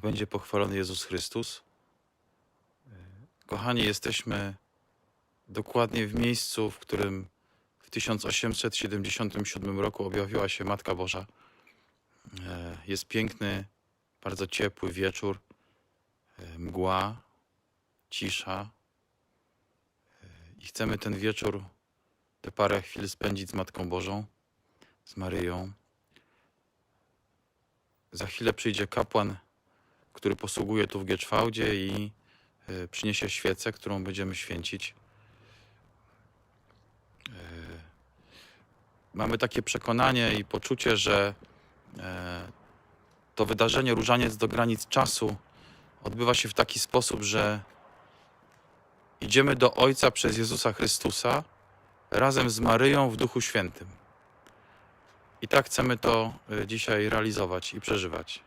Niech będzie pochwalony Jezus Chrystus. Kochani, jesteśmy dokładnie w miejscu, w którym w 1877 roku objawiła się Matka Boża. E, Jest piękny, bardzo ciepły wieczór, e, mgła, cisza. E, I chcemy ten wieczór, te parę chwil spędzić z Matką Bożą, z Maryją. Za chwilę przyjdzie kapłan, który posługuje tu w Gieczwałdzie i e, przyniesie świecę, którą będziemy święcić. E, Mamy takie przekonanie i poczucie, że e, to wydarzenie Różaniec do granic czasu odbywa się w taki sposób, że idziemy do Ojca przez Jezusa Chrystusa razem z Maryją w Duchu Świętym. I tak chcemy to dzisiaj realizować i przeżywać.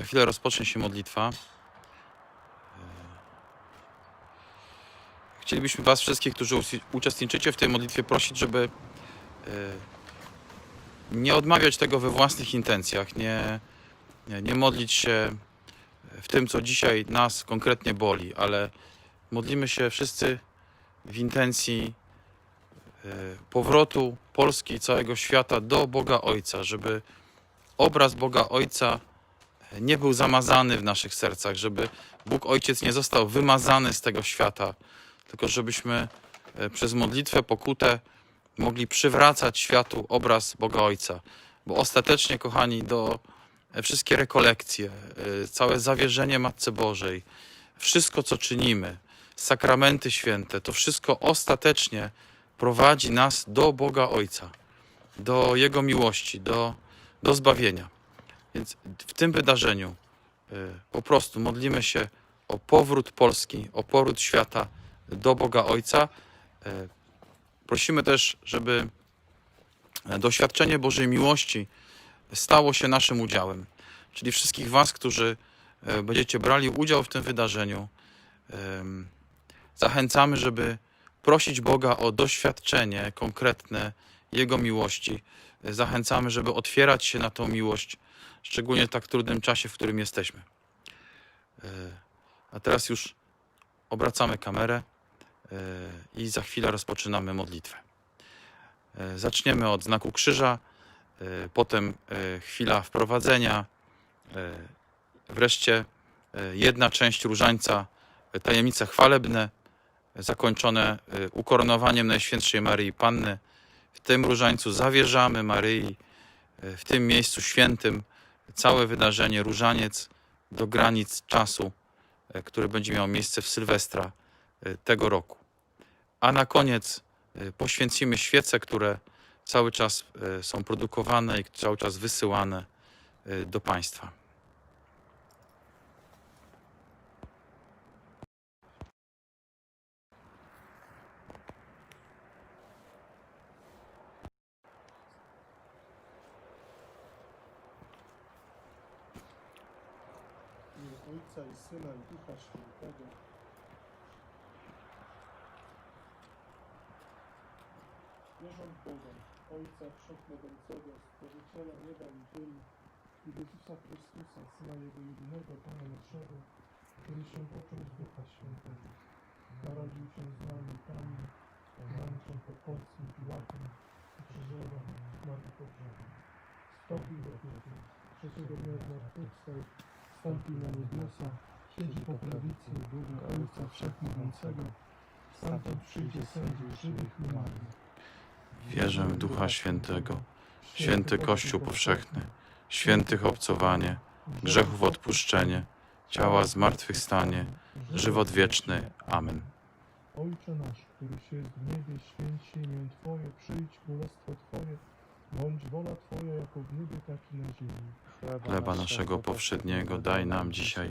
Za chwilę rozpocznie się modlitwa. Chcielibyśmy Was wszystkich, którzy uczestniczycie w tej modlitwie, prosić, żeby e, nie odmawiać tego we własnych intencjach, nie, nie, nie modlić się w tym, co dzisiaj nas konkretnie boli, ale modlimy się wszyscy w intencji e, powrotu Polski i całego świata do Boga Ojca, żeby obraz Boga Ojca nie był zamazany w naszych sercach, żeby Bóg Ojciec nie został wymazany z tego świata, tylko żebyśmy e, przez modlitwę, pokutę mogli przywracać światu obraz Boga Ojca. Bo ostatecznie, kochani, do e, wszystkie rekolekcje, e, całe zawierzenie Matce Bożej, wszystko co czynimy, sakramenty święte, to wszystko ostatecznie prowadzi nas do Boga Ojca, do Jego miłości, do, do zbawienia. Więc w tym wydarzeniu y, po prostu modlimy się o powrót Polski, o powrót świata do Boga Ojca. Y, Prosimy też, żeby doświadczenie Bożej miłości stało się naszym udziałem. Czyli wszystkich Was, którzy e, będziecie brali udział w tym wydarzeniu, zachęcamy, żeby prosić Boga o doświadczenie konkretne Jego miłości. Zachęcamy, żeby otwierać się na tą miłość, szczególnie w tak trudnym czasie, w którym jesteśmy. E, A teraz już obracamy kamerę e, i za chwilę rozpoczynamy modlitwę. E, Zaczniemy od znaku krzyża, potem chwila wprowadzenia, wreszcie jedna część różańca, tajemnice chwalebne, zakończone ukoronowaniem Najświętszej Maryi Panny. W tym różańcu zawierzamy Maryi, w tym miejscu świętym, całe wydarzenie różaniec do granic czasu, e, który będzie miał miejsce w Sylwestra e, tego roku. A na koniec e, poświęcimy świece, które cały czas są produkowane i cały czas wysyłane do Państwa. W imię Ojca i Syna i Ducha Świętego. Wierzę w Boga, Ojca Wszechmogącego, Stworzyciela nieba i ziemi i w Jezusa Chrystusa, Syna Jego jedynego, Pana naszego, który się począł z Ducha Świętego. Narodził się z nami Pani, męczą pod Polskim Piłatem, ukrzyżował, zmartwychwstał. Wstąpił do piekła, trzeciego dnia zmartwychwstał, wstąpił na niebiosa, siedzi po prawicy Boga Ojca Wszechmogącego, stamtąd przyjdzie sędziów żywych i umarłych. Wierzę w Ducha Świętego, święty Kościół powszechny, świętych obcowanie, grzechów odpuszczenie, ciała zmartwychwstanie, żywot wieczny. Amen. Ojcze nasz, któryś jest w niebie, święć się imię Twoje, przyjdź królestwo Twoje, bądź wola Twoja jako w niebie, tak i na ziemi. Chleba naszego powszedniego daj nam dzisiaj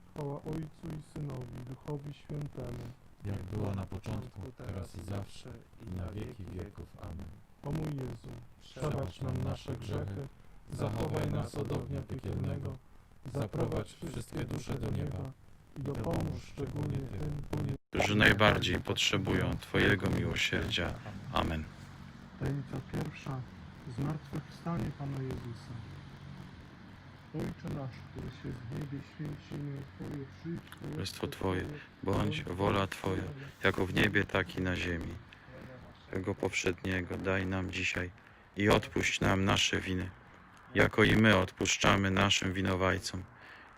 Chwała Ojcu i Synowi, Duchowi Świętemu. Jak było na początku, teraz i zawsze, i na wieki wieków. Amen. O mój Jezu, przebacz nam nasze grzechy, zachowaj nas od ognia piekielnego, zaprowadź wszystkie dusze do nieba i dopomóż szczególnie tym, Którzy najbardziej potrzebują Twojego miłosierdzia. Amen. Tajemnica pierwsza. Zmartwychwstanie Pana Jezusa. Ojcze nasz, który się w niebie święci imię Twoje, przyjdź Królestwo Twoje, bądź wola Twoja, jako w niebie, tak i na ziemi. Tego powszedniego daj nam dzisiaj i odpuść nam nasze winy, jako i my odpuszczamy naszym winowajcom.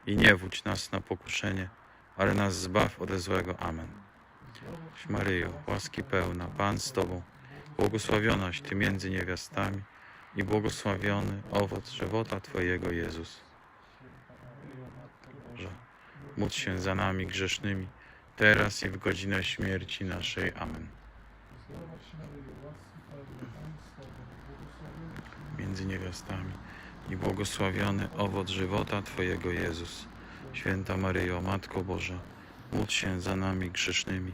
I nie wódź nas na pokuszenie, ale nas zbaw ode złego. Amen. Maryjo, łaski pełna, Pan z Tobą, błogosławionaś Ty między niewiastami i błogosławiony owoc żywota Twojego Jezus. Że módl się za nami grzesznymi, teraz i w godzinę śmierci naszej. Amen. Między niewiastami i błogosławiony owoc żywota Twojego Jezus. Święta Maryjo, Matko Boża, módl się za nami grzesznymi,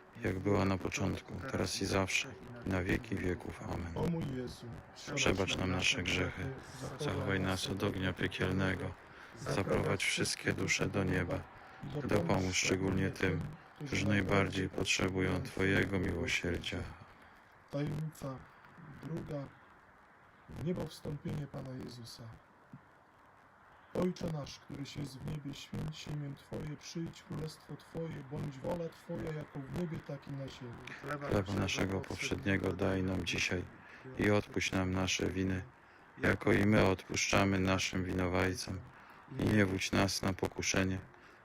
Jak była na początku, teraz i zawsze, i na wieki wieków. Amen. Przebacz nam nasze grzechy, zachowaj nas od ognia piekielnego, zaprowadź wszystkie dusze do nieba, dopomóż szczególnie tym, którzy najbardziej potrzebują Twojego miłosierdzia. Tajemnica druga. Niebo wstąpienie Pana Jezusa. Ojcze nasz, któryś jest w niebie, święć imię Twoje, przyjdź królestwo Twoje, bądź wola Twoja, jako w niebie, tak i na ziemi. Chleba naszego powszedniego daj nam dzisiaj i odpuść nam nasze winy, jako i my odpuszczamy naszym winowajcom. i nie wódź nas na pokuszenie,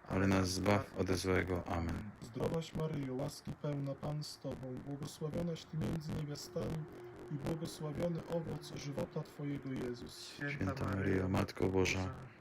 ale nas zbaw ode złego. Amen. Zdrowaś Maryjo, łaski pełna Pan z Tobą, błogosławionaś Ty między niewiastami i błogosławiony owoc żywota Twojego Jezus. Święta Maryjo, Matko Boża,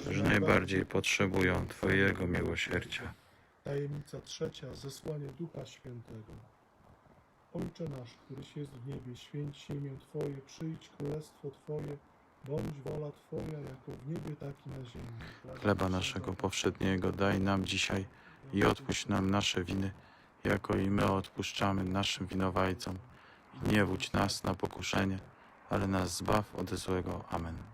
którzy najbardziej potrzebują Twojego miłosierdzia. Tajemnica trzecia, zesłanie Ducha Świętego. Ojcze nasz, któryś jest w niebie, święć imię Twoje, przyjdź królestwo Twoje, bądź wola Twoja, jako w niebie, tak i na ziemi. Chleba naszego powszedniego daj nam dzisiaj i odpuść nam nasze winy, jako i my odpuszczamy naszym winowajcom. I nie wódź nas na pokuszenie, ale nas zbaw od złego. Amen.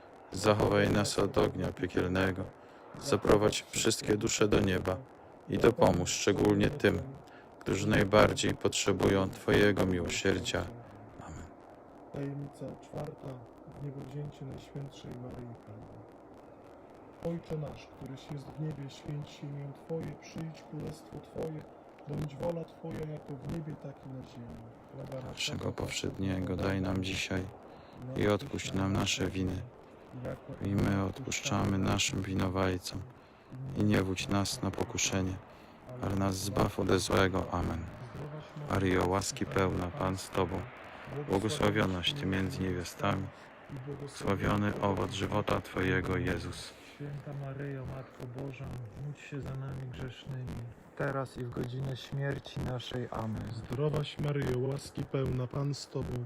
zachowaj nas od ognia piekielnego, zaprowadź wszystkie dusze do nieba i dopomóż szczególnie tym, którzy najbardziej potrzebują Twojego miłosierdzia. Amen. Tajemnica czwarta, wniebowzięcie Najświętszej Maryi Panny. Ojcze nasz, któryś jest w niebie, święć się imię Twoje, przyjdź królestwo Twoje, bądź wola Twoja jako w niebie, tak i na ziemi. Chleba Naszego powszedniego daj nam dzisiaj i odpuść nam nasze winy, i my odpuszczamy naszym winowajcom. I nie wódź nas na pokuszenie, ale nas zbaw ode złego. Amen. Maryjo, łaski pełna, Pan z Tobą, błogosławionaś Ty między niewiastami, sławiony owoc żywota Twojego, Jezus. Święta Maryjo, Matko Boża, módl się za nami grzesznymi, teraz i w godzinę śmierci naszej. Amen. Zdrowaś Maryjo, łaski pełna, Pan z Tobą,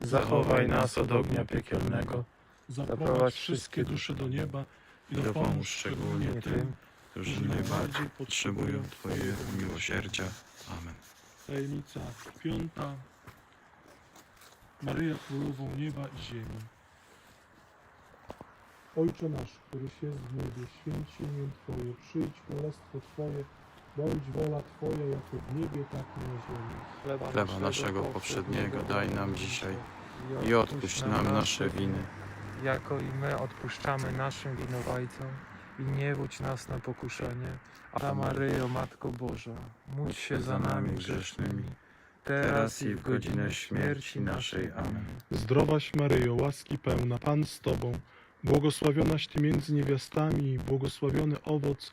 zachowaj nas od ognia piekielnego, zaprowadź wszystkie dusze do nieba i dopomóż szczególnie tym, którzy najbardziej potrzebują Twojego miłosierdzia. Amen. Tajemnica piąta. Maryja Królową Nieba i Ziemi. Ojcze nasz, któryś jest w niebie, święć się imię Twoje, przyjdź królestwo Twoje, bądź wola Twoja jako w niebie, tak i na ziemi. Chleba naszego powszedniego daj nam dzisiaj i odpuść nam nasze winy, jako i my odpuszczamy naszym winowajcom. I nie wódź nas na pokuszenie, a Maryjo, Matko Boża, módl się za nami grzesznymi, teraz i w godzinę śmierci naszej. Amen. Zdrowaś Maryjo, łaski pełna, Pan z Tobą, błogosławionaś Ty między niewiastami i błogosławiony owoc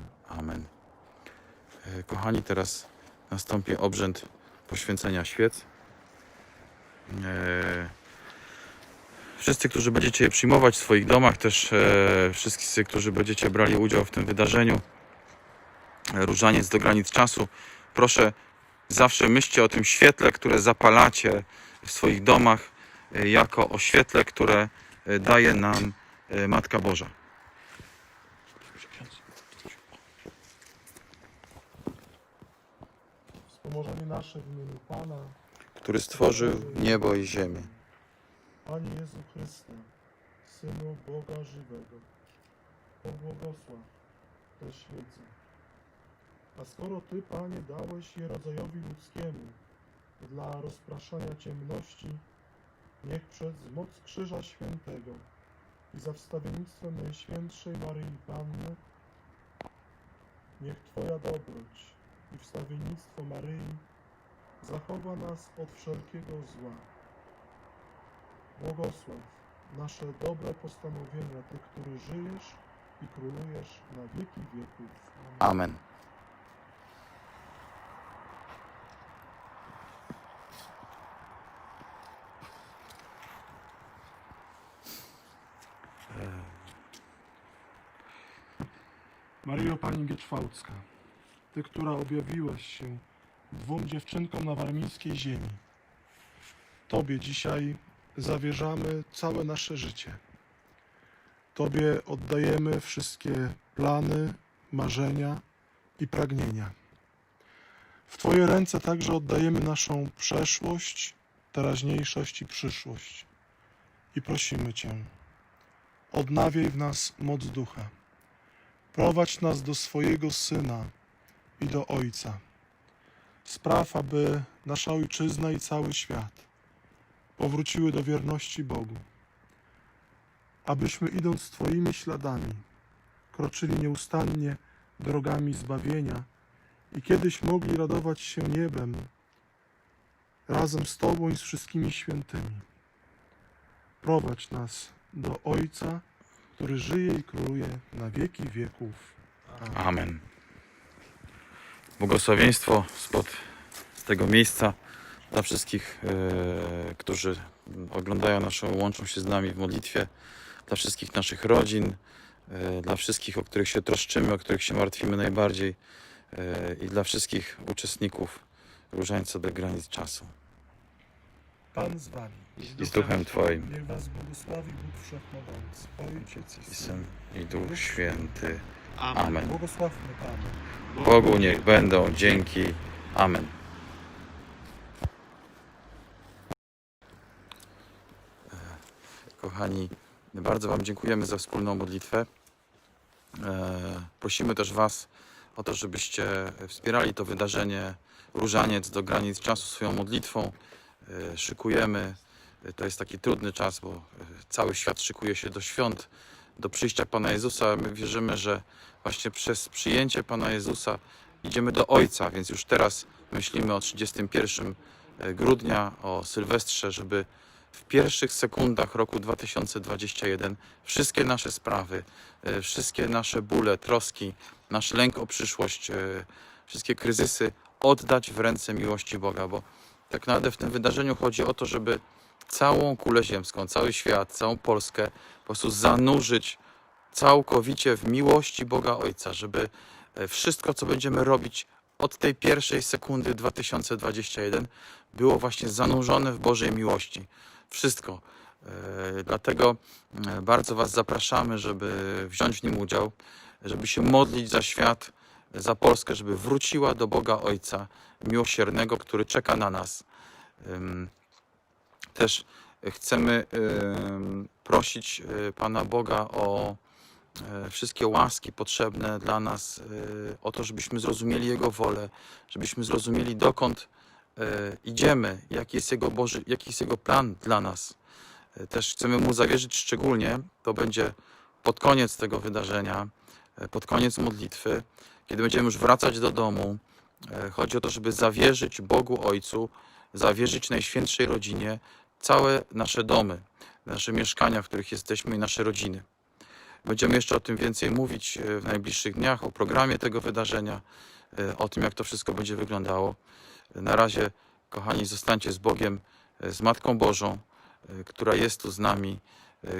Amen. E, Kochani, teraz nastąpi obrzęd poświęcenia świec. E, Wszyscy, którzy będziecie je przyjmować w swoich domach, też e, wszyscy, którzy będziecie brali udział w tym wydarzeniu, różaniec do granic czasu, proszę zawsze myślcie o tym świetle, które zapalacie w swoich domach, jako o świetle, które daje nam Matka Boża. Wspomożenie nasze w imieniu Pana, który stworzył niebo i ziemię. Panie Jezu Chryste, Synu Boga żywego, pobłogosław te świece. A skoro Ty, Panie, dałeś je rodzajowi ludzkiemu dla rozpraszania ciemności, niech przez moc Krzyża Świętego i za wstawiennictwem Najświętszej Maryi Panny, niech Twoja dobroć i wstawiennictwo Maryi zachowa nas od wszelkiego zła. Błogosław nasze dobre postanowienia, Ty, który żyjesz i królujesz na wieki wieków. Amen. Maryjo Pani Gieczwałcka, Ty, która objawiłaś się dwóm dziewczynkom na warmińskiej ziemi, Tobie dzisiaj zawierzamy całe nasze życie. Tobie oddajemy wszystkie plany, marzenia i pragnienia. W Twoje ręce także oddajemy naszą przeszłość, teraźniejszość i przyszłość. I prosimy Cię, odnawiaj w nas moc ducha. Prowadź nas do swojego Syna i do Ojca. Spraw, aby nasza Ojczyzna i cały świat powróciły do wierności Bogu. Abyśmy idąc Twoimi śladami, kroczyli nieustannie drogami zbawienia i kiedyś mogli radować się niebem razem z Tobą i z wszystkimi świętymi. Prowadź nas do Ojca, który żyje i króluje na wieki wieków. Amen. Amen. Błogosławieństwo spod tego miejsca dla wszystkich, e, którzy oglądają naszą, łączą się z nami w modlitwie, dla wszystkich naszych rodzin, e, dla wszystkich, o których się troszczymy, o których się martwimy najbardziej e, i dla wszystkich uczestników Różańca do granic czasu. Pan z Wami. I z Duchem Twoim, Niech Was błogosławi Bóg Wszechmogący, Ojciec i. Syn, i Duch Święty. Amen. Błogosławmy Pana. Bogu niech będą dzięki. Amen. Kochani, bardzo Wam dziękujemy za wspólną modlitwę. E, Prosimy też Was o to, żebyście wspierali to wydarzenie Różaniec do granic czasu swoją modlitwą. E, Szykujemy. E, To jest taki trudny czas, bo e, cały świat szykuje się do świąt, do przyjścia Pana Jezusa. My wierzymy, że właśnie przez przyjęcie Pana Jezusa idziemy do Ojca, więc już teraz myślimy o 31 grudnia, o Sylwestrze, żeby w pierwszych sekundach roku 2021 wszystkie nasze sprawy, e, wszystkie nasze bóle, troski, nasz lęk o przyszłość, e, wszystkie kryzysy oddać w ręce miłości Boga, bo tak naprawdę w tym wydarzeniu chodzi o to, żeby całą kulę ziemską, cały świat, całą Polskę po prostu zanurzyć całkowicie w miłości Boga Ojca, żeby e, wszystko, co będziemy robić od tej pierwszej sekundy 2021 było właśnie zanurzone w Bożej miłości. Wszystko. E, Dlatego e, bardzo Was zapraszamy, żeby wziąć w nim udział, żeby się modlić za świat, za Polskę, żeby wróciła do Boga Ojca miłosiernego, który czeka na nas. Też chcemy prosić y, Pana Boga o e, wszystkie łaski potrzebne dla nas, e, o to, żebyśmy zrozumieli Jego wolę, żebyśmy zrozumieli dokąd e, idziemy, jaki jest Jego Boży, jaki jest Jego plan dla nas. E, Też chcemy Mu zawierzyć szczególnie, to będzie pod koniec tego wydarzenia, e, pod koniec modlitwy, kiedy będziemy już wracać do domu. E, Chodzi o to, żeby zawierzyć Bogu Ojcu, zawierzyć Najświętszej Rodzinie całe nasze domy, nasze mieszkania, w których jesteśmy i nasze rodziny. Będziemy jeszcze o tym więcej mówić e, w najbliższych dniach, o programie tego wydarzenia, e, o tym, jak to wszystko będzie wyglądało. Na razie, kochani, zostańcie z Bogiem, e, z Matką Bożą, która jest tu z nami,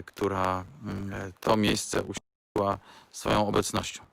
która mm, to miejsce uściła swoją obecnością.